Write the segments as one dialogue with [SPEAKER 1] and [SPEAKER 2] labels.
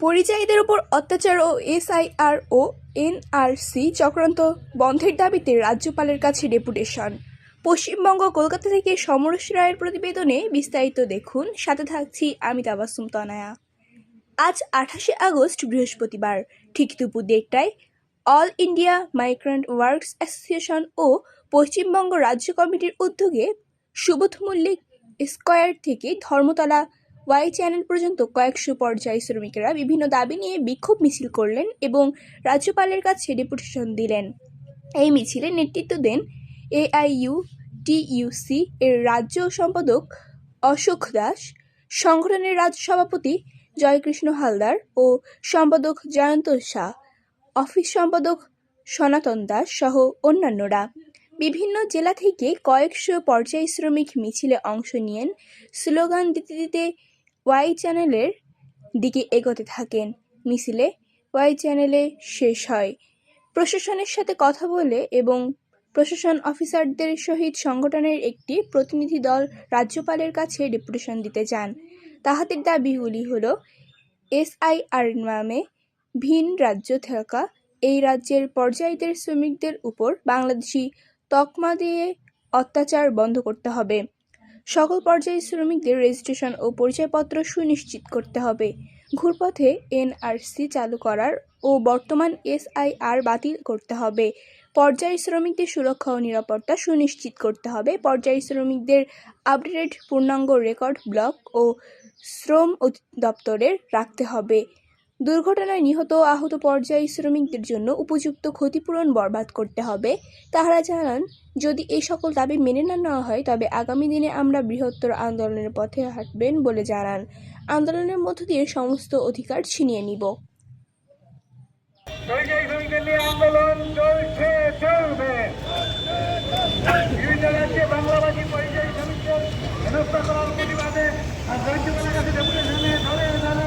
[SPEAKER 1] পরিযায়ীদের উপর অত্যাচার ও এসআইআর ও এনআরসি চক্রান্ত বন্ধের দাবিতে রাজ্যপালের কাছে ডেপুটেশন। পশ্চিমবঙ্গ কলকাতা থেকে সমরেশ রায়ের প্রতিবেদনে বিস্তারিত দেখুন। সাথে থাকছি আমি তাবাসুম তনায়া। আজ আঠাশে আগস্ট, বৃহস্পতিবার, ঠিক দুপুর দেড়টায় all India migrant works association ও পশ্চিমবঙ্গ রাজ্য কমিটির উদ্যোগে সুবোধ মল্লিক স্কয়ার থেকে ধর্মতলা ওয়াই চ্যানেল পর্যন্ত কয়েকশো পর্যায়ী শ্রমিকেরা বিভিন্ন দাবি নিয়ে বিক্ষোভ মিছিল করলেন এবং রাজ্যপালের কাছে ডেপুটেশন দিলেন। এই মিছিলে নেতৃত্ব দেন এআইইউ, টিইউসি এর রাজ্য সম্পাদক অশোক দাস, সংগঠনের রাজ্য সভাপতি জয়কৃষ্ণ হালদার ও সম্পাদক জয়ন্ত শাহ, অফিস সম্পাদক সনাতন দাস সহ অন্যান্যরা। বিভিন্ন জেলা থেকে কয়েকশো পর্যায়ী শ্রমিক মিছিলে অংশ নিয়েন। স্লোগান দিতে দিতে ওয়াই চ্যানেলের দিকে এগোতে থাকেন। মিছিলে ওয়াই চ্যানেলে শেষ হয়। প্রশাসনের সাথে কথা বলে এবং প্রশাসন অফিসারদের সহিত সংগঠনের একটি প্রতিনিধি দল রাজ্যপালের কাছে ডেপুটেশন দিতে যান। তাহাদের দাবিগুলি হল, এসআইআর নামে ভিন রাজ্য থাকা এই রাজ্যের পর্যায়ীদের শ্রমিকদের উপর বাংলাদেশি তকমা দিয়ে অত্যাচার বন্ধ করতে হবে। সকল পর্যায়ের শ্রমিকদের রেজিস্ট্রেশন ও পরিচয়পত্র সুনিশ্চিত করতে হবে। ঘুরপথে এনআরসি চালু করার ও বর্তমান এসআইআর বাতিল করতে হবে। পর্যায়ী শ্রমিকদের সুরক্ষা ও নিরাপত্তা সুনিশ্চিত করতে হবে। পর্যায়ী শ্রমিকদের আপডেটেড পূর্ণাঙ্গ রেকর্ড ব্লক ও শ্রম দপ্তরের রাখতে হবে। দুর্ঘটনায় নিহত আহত পর্যায়ী শ্রমিকদের জন্য উপযুক্ত ক্ষতিপূরণ বরবাদ করতে হবে। তাহারা জানান, যদি এই সকল দাবি মেনে না নেওয়া হয়, তবে আগামী দিনে আমরা বৃহত্তর আন্দোলনের পথে হাঁটবেন বলে জানান। আন্দোলনের মধ্য দিয়ে সমস্ত অধিকার ছিনিয়ে নিব।
[SPEAKER 2] পরিযায়ী শ্রমিকদের করার প্রতিবাদে আর রাজ্যপালের কাছে ডেপুটেশনে ধরে ধরে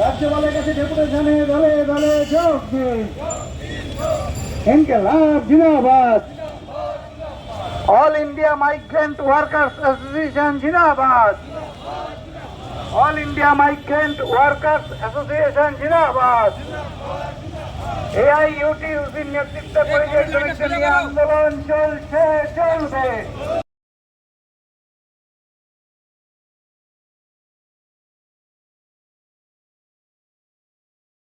[SPEAKER 2] রাজ্যপালের কাছে ডেপুটেশনে ধরে ধরে যোগ দিন ইনকলাব জিন্দাবাদ। All India migrant workers association জিন্দাবাদ। All India migrant workers association জিন্দাবাদ। এআইইউটিউসির নেতৃত্বে পরিযায়ী আন্দোলন চলছে, চলবে।